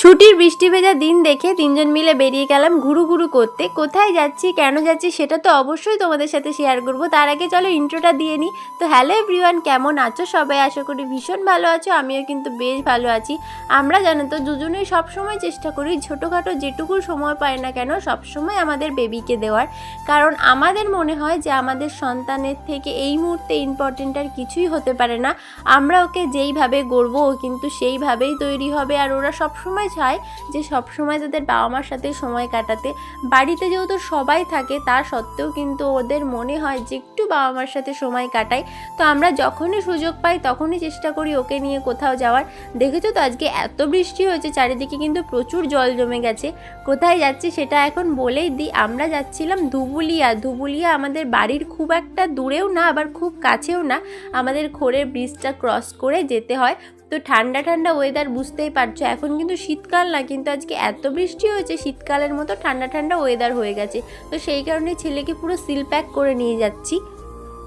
ছুটির বৃষ্টি ভেজা দিন দেখে তিনজন মিলে বেরিয়ে গেলাম ঘুরু ঘুরু করতে। কোথায় যাচ্ছি, কেন যাচ্ছি সেটা তো অবশ্যই তোমাদের সাথে শেয়ার করব। তার আগে চলো ইন্ট্রোটা দিয়ে নিই তো হ্যালো এভরিওয়ান কেমন আছো? সবাই আশা করি ভীষণ ভালো আছো, আমিও কিন্তু বেশ ভালো আছি। আমরা জানো তো দুজনেই সবসময় চেষ্টা করি ছোটোখাটো যেটুকু সময় পাই না কেন সবসময় আমাদের বেবিকে দেওয়ার। কারণ আমাদের মনে হয় যে আমাদের সন্তানের থেকে এই মুহূর্তে ইম্পর্টেন্ট আর কিছুই হতে পারে না। আমরা ওকে যেইভাবে গড়বো ও কিন্তু সেইভাবেই তৈরি হবে আর ওরা সবসময় চায় যে সবসময় তাদের বাবা মার সাথে সময় কাটাতে। বাড়িতে যেহেতু সবাই থাকে, তা সত্ত্বেও কিন্তু ওদের মনে হয় যে একটু বাবা মার সাথে সময় কাটাই। তো আমরা যখনই সুযোগ পাই, তখনই চেষ্টা করি ওকে নিয়ে কোথাও যাওয়ার। দেখেছ তো আজকে এত বৃষ্টি হয়েছে, চারিদিকে কিন্তু প্রচুর জল জমে গেছে। কোথায় যাচ্ছি সেটা এখন বলেই দিই। আমরা যাচ্ছিলাম ধুবুলিয়া। ধুবুলিয়া আমাদের বাড়ির খুব একটা দূরেও না, আবার খুব কাছেও না। আমাদের খোরের ব্রিজটা ক্রস করে যেতে হয়। তো ঠান্ডা ঠান্ডা ওয়েদার বুঝতেই পারছ। এখন কিন্তু শীতকাল না, কিন্তু আজকে এত বৃষ্টি হয়েছে, শীতকালের মতো ঠান্ডা ঠান্ডা ওয়েদার হয়ে গেছে। তো সেই কারণে ছেলেকে পুরো সিল প্যাক করে নিয়ে যাচ্ছি।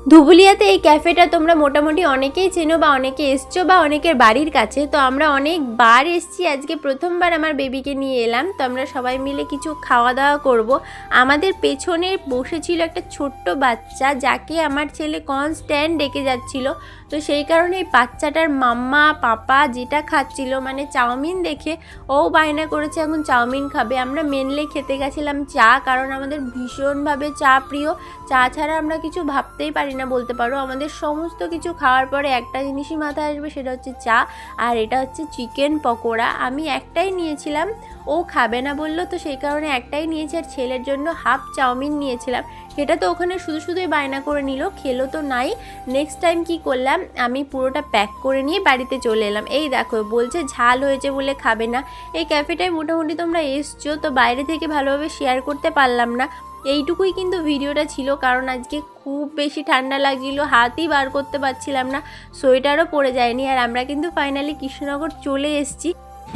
ধুবুলিয়াতে এই ক্যাফেটা তোমরা মোটামুটি অনেকেই চেনো বা অনেকে এসছো বা অনেকের বাড়ির কাছে, তো আমরা অনেকবার এসছি। আজকে প্রথমবার আমার বেবিকে নিয়ে এলাম, তো আমরা সবাই মিলে কিছু খাওয়া দাওয়া করব। আমাদের পেছনে বসেছিল একটা ছোট্ট বাচ্চা, যাকে আমার ছেলে কনস্ট্যান্ট ডেকে যাচ্ছিল। তো সেই কারণে এই বাচ্চাটার মাম্মা, পাপা যেটা খাচ্ছিল মানে চাউমিন দেখে ও বায়না করেছে, এখন চাউমিন খাবে। আমরা মেনলি খেতে গেছিলাম চা, কারণ আমাদের ভীষণভাবে চা প্রিয়। চা ছাড়া আমরা কিছু ভাবতেই পারি না বলতে পারো। আমাদের সমস্ত কিছু খাওয়ার পরে একটা জিনিসই মাথায় আসবে, সেটা হচ্ছে চা। আর এটা হচ্ছে চিকেন পকোড়া। আমি একটাই নিয়েছিলাম, ও খাবে না বলল, তো সেই কারণে একটাই নিয়েছি। আর ছেলের জন্য হাফ চাউমিন নিয়েছিলাম। সেটা তো ওখানে শুধু শুধুই বায়না করে নিল, খেলো তো নাই। নেক্সট টাইম কি করলাম, আমি পুরোটা প্যাক করে নিয়ে বাড়িতে চলে এলাম। এই দেখো, বলছে ঝাল হয়েছে বলে খাবে না। এই ক্যাফেটায় মোটামুটি তোমরা এসছো, তো বাইরে থেকে ভালোভাবে শেয়ার করতে পারলাম না। এইটুকুই কিন্তু ভিডিওটা ছিল, কারণ আজকে খুব বেশি ঠান্ডা লাগছিল, হাতই বার করতে পারছিলাম না, সোয়েটারও পরে যায়নি, আর আমরা কিন্তু ফাইনালি কৃষ্ণনগর চলে এসেছি।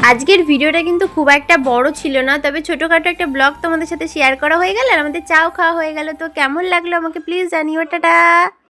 আজকের ভিডিওটা কিন্তু খুব একটা বড় ছিল না, তবে ছোটোখাটো একটা ব্লগ তোমাদের সাথে শেয়ার করা হয়ে গেল, আর আমাদের চাও খাওয়া হয়ে গেল, তো কেমন লাগল আমাকে প্লিজ জানিও, টাটা!